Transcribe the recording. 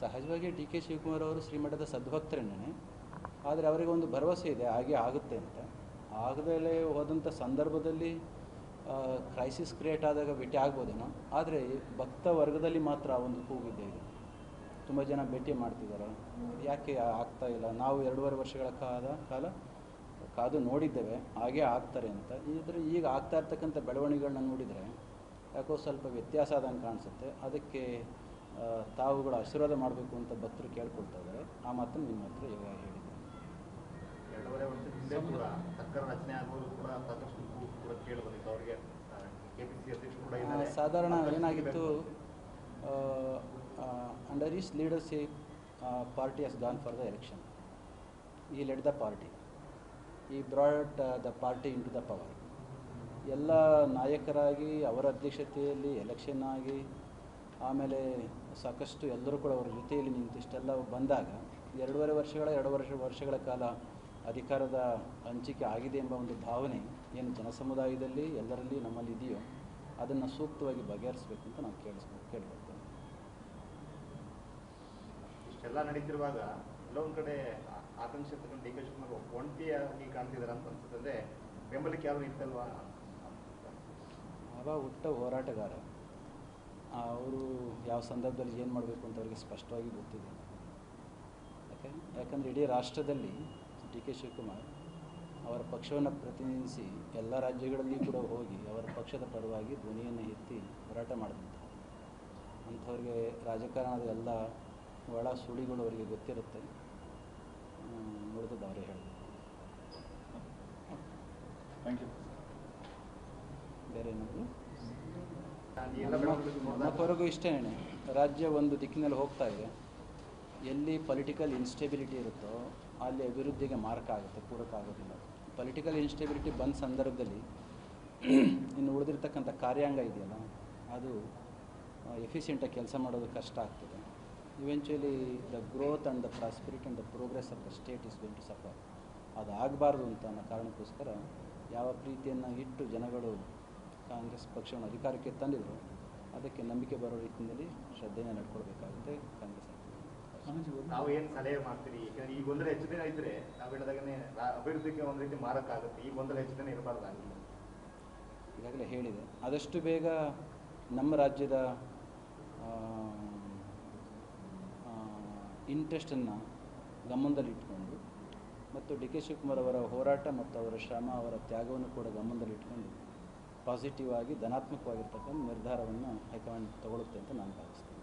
ಸಹಜವಾಗಿ D K Shivakumar ಅವರು ಶ್ರೀಮಠದ ಸದ್ಭಕ್ತರೇನೇ. ಆದರೆ ಅವರಿಗೆ ಒಂದು ಭರವಸೆ ಇದೆ, ಹಾಗೆ ಆಗುತ್ತೆ ಅಂತ. ಆಗದಲ್ಲೇ ಹೋದಂಥ ಸಂದರ್ಭದಲ್ಲಿ ಕ್ರೈಸಿಸ್ ಕ್ರಿಯೇಟ್ ಆದಾಗ ಭೇಟಿ ಆಗ್ಬೋದೇನೋ. ಆದರೆ ಭಕ್ತ ವರ್ಗದಲ್ಲಿ ಮಾತ್ರ ಆ ಒಂದು ಕೂಗಿದೆ ಇದು. ತುಂಬ ಜನ ಭೇಟಿ ಮಾಡ್ತಿದ್ದಾರೆ. ಯಾಕೆ ಆಗ್ತಾ ಇಲ್ಲ? ನಾವು ಎರಡೂವರೆ ವರ್ಷಗಳ ಕಾಲ ಕಾಲ ಕಾದು ನೋಡಿದ್ದೇವೆ, ಹಾಗೆ ಆಗ್ತಾರೆ ಅಂತ. ಇದ್ರೆ ಈಗ ಆಗ್ತಾ ಇರ್ತಕ್ಕಂಥ ಬೆಳವಣಿಗೆಗಳನ್ನ ನೋಡಿದರೆ, ಯಾಕೋ ಸ್ವಲ್ಪ ವ್ಯತ್ಯಾಸ ಆದಂಗೆ ಕಾಣಿಸುತ್ತೆ. ಅದಕ್ಕೆ ತಾವುಗಳು ಆಶೀರ್ವಾದ ಮಾಡಬೇಕು ಅಂತ ಭಕ್ತರು ಕೇಳ್ಕೊಳ್ತಾ ಇದ್ದಾರೆ ಆ ಮಾತನ್ನು ನಿಮ್ಮ ಹತ್ರ ಇವಾಗ ಹೇಳಿದ್ದೀನಿ. ಎರಡೂವರೆ ವರ್ಷದ ಹಿಂದೆ ಕೂಡ ಸರ್ಕಾರ ರಚನೆ ಆಗುವುದು ಕೂಡ ಸಾಕಷ್ಟು ಕೂಡ ಕೇಳಿ ಬಂದಿತ್ತು. ಅವರಿಗೆ ಅಧ್ಯಕ್ಷರು ಕೂಡ ಇದ್ದಾರೆ. ಸಾಧಾರಣ ಏನಾಗಿತ್ತು? Under his leadership party has gone for the election he led the party he brought the party in to the power ಎಲ್ಲ ನಾಯಕರಾಗಿ ಅವರ ಅಧ್ಯಕ್ಷತೆಯಲ್ಲಿ ಎಲೆಕ್ಷನ್ ಆಗಿ ಆಮೇಲೆ ಸಾಕಷ್ಟು ಎಲ್ಲರೂ ಕೂಡ ಅವರ ಜೊತೆಯಲ್ಲಿ ನಿಂತು ಇಷ್ಟೆಲ್ಲ ಬಂದಾಗ ಎರಡೂವರೆ ವರ್ಷಗಳ ಎರಡು ವರ್ಷ ವರ್ಷಗಳ ಕಾಲ ಅಧಿಕಾರದ ಹಂಚಿಕೆ ಆಗಿದೆ ಎಂಬ ಒಂದು ಭಾವನೆ ಏನು ಜನಸಮುದಾಯದಲ್ಲಿ ಎಲ್ಲರಲ್ಲಿ ನಮ್ಮಲ್ಲಿ ಇದೆಯೋ ಅದನ್ನು ಸೂಕ್ತವಾಗಿ ಬಗೆಹರಿಸಬೇಕು ಅಂತ ನಾವು ಕೇಳಿಸ್ಬೇಕು ಕೇಳ್ಕೊಳ್ತೇನೆ ಇಷ್ಟೆಲ್ಲ ನಡೀತಿರುವಾಗ ಕೆಲವೊಂದು ಕಡೆ ಆ- ಆಕಾಂಕ್ಷಿತಕೊಂಡು ಡಿ ಕೆ ಶಿವಕುಮಾರ್ ಒಂಟಿಯಾಗಿ ಕಾಣ್ತಿದ್ದಾರೆ ಅಂತ ಅನ್ಸುತ್ತೆ ಬೆಂಬಲಕ್ಕೆ ಯಾರು ಇರ್ತಲ್ವಾ ಅವ ಹುಟ್ಟ ಹೋರಾಟಗಾರ. ಅವರು ಯಾವ ಸಂದರ್ಭದಲ್ಲಿ ಏನು ಮಾಡಬೇಕು ಅಂತ ಅವರಿಗೆ ಸ್ಪಷ್ಟವಾಗಿ ಗೊತ್ತಿದೆ. ಯಾಕೆ? ಯಾಕಂದರೆ ಇಡೀ ರಾಷ್ಟ್ರದಲ್ಲಿ ಡಿ ಕೆ ಶಿವಕುಮಾರ್ ಅವರ ಪಕ್ಷವನ್ನು ಪ್ರತಿನಿಧಿಸಿ ಎಲ್ಲ ರಾಜ್ಯಗಳಲ್ಲಿ ಕೂಡ ಹೋಗಿ ಅವರ ಪಕ್ಷದ ಪರವಾಗಿ ಧ್ವನಿಯನ್ನು ಎತ್ತಿ ಹೋರಾಟ ಮಾಡಿದಂಥ ಅಂಥವ್ರಿಗೆ ರಾಜಕಾರಣದ ಎಲ್ಲ ಒಳ ಸುಳಿಗಳು ಅವರಿಗೆ ಗೊತ್ತಿರುತ್ತೆ. ನೋಡಿದ್ದು ಅವರೇ ಹೇಳಿ ಥ್ಯಾಂಕ್ ಯು ಬೇರೆ ಏನಾದರೂ? ಈ ಎಲ್ಲ ಬೆಳವಣಿಗೆ ನಮ್ಮ ಕೊರಗು ಇಷ್ಟೇ ರಾಜ್ಯ ಒಂದು ದಿಕ್ಕಿನಲ್ಲಿ ಹೋಗ್ತಾ ಇದೆ. ಎಲ್ಲಿ ಪೊಲಿಟಿಕಲ್ ಇನ್ಸ್ಟೆಬಿಲಿಟಿ ಇರುತ್ತೋ ಅಲ್ಲಿ ಅಭಿವೃದ್ಧಿಗೆ ಮಾರ್ಕ ಆಗುತ್ತೆ, ಪೂರಕ ಆಗೋದಿಲ್ಲ. ಪೊಲಿಟಿಕಲ್ ಇನ್ಸ್ಟೆಬಿಲಿಟಿ ಬಂದ ಸಂದರ್ಭದಲ್ಲಿ ಇನ್ನು ಉಳಿದಿರ್ತಕ್ಕಂಥ ಕಾರ್ಯಾಂಗ ಇದೆಯಲ್ಲ, ಅದು ಎಫಿಷಿಯೆಂಟಾಗಿ ಕೆಲಸ ಮಾಡೋದು ಕಷ್ಟ ಆಗ್ತದೆ. Eventually the growth and the prosperity and the progress of the state is going to suffer ಅದು ಆಗಬಾರ್ದು ಅಂತ ಅನ್ನೋ ಕಾರಣಕ್ಕೋಸ್ಕರ ಯಾವ ಪ್ರೀತಿಯನ್ನು ಇಟ್ಟು ಜನಗಳು ಕಾಂಗ್ರೆಸ್ ಪಕ್ಷವನ್ನು ಅಧಿಕಾರಕ್ಕೆ ತಂದಿದ್ರು ಅದಕ್ಕೆ ನಂಬಿಕೆ ಬರೋ ರೀತಿಯಲ್ಲಿ ಶ್ರದ್ಧೆಯನ್ನು ನಡ್ಕೊಳ್ಬೇಕಾಗುತ್ತೆ ಕಾಂಗ್ರೆಸ್ ನಾವು ಏನ್ ಸಲಹೆ ಮಾಡ್ತೀರಿ? ಯಾಕಂದ್ರೆ ಈ ಗೊಂದಲ ಹೆಚ್ಚು ದಿನ ಇದ್ರೆ ನಾವು ಹೇಳಿದಾಗನೇ ಅಭಿವೃದ್ಧಿಗೆ ಒಂದು ರೀತಿ ಮಾರಕ ಆಗುತ್ತೆ ಈ ಗೊಂದಲ ಹೆಚ್ಚು ದಿನ ಇರಬಾರ್ದಾಗಿಲ್ಲ ಈಗಾಗಲೇ ಹೇಳಿದೆ. ಆದಷ್ಟು ಬೇಗ ನಮ್ಮ ರಾಜ್ಯದ ಇಂಟ್ರೆಸ್ಟನ್ನು ಗಮನದಲ್ಲಿಟ್ಕೊಂಡು ಮತ್ತು ಡಿ ಕೆ ಶಿವಕುಮಾರ್ ಅವರ ಹೋರಾಟ ಮತ್ತು ಅವರ ಶ್ರಮ ಅವರ ತ್ಯಾಗವನ್ನು ಕೂಡ ಗಮನದಲ್ಲಿಟ್ಕೊಂಡು ಪಾಸಿಟಿವ್ ಆಗಿ ಧನಾತ್ಮಕವಾಗಿರ್ತಕ್ಕಂಥ ನಿರ್ಧಾರವನ್ನು ಹೈಕಮಾಂಡ್ ತಗೊಳ್ಳುತ್ತೆ ಅಂತ ನಾನು ಭಾವಿಸ್ತೇನೆ.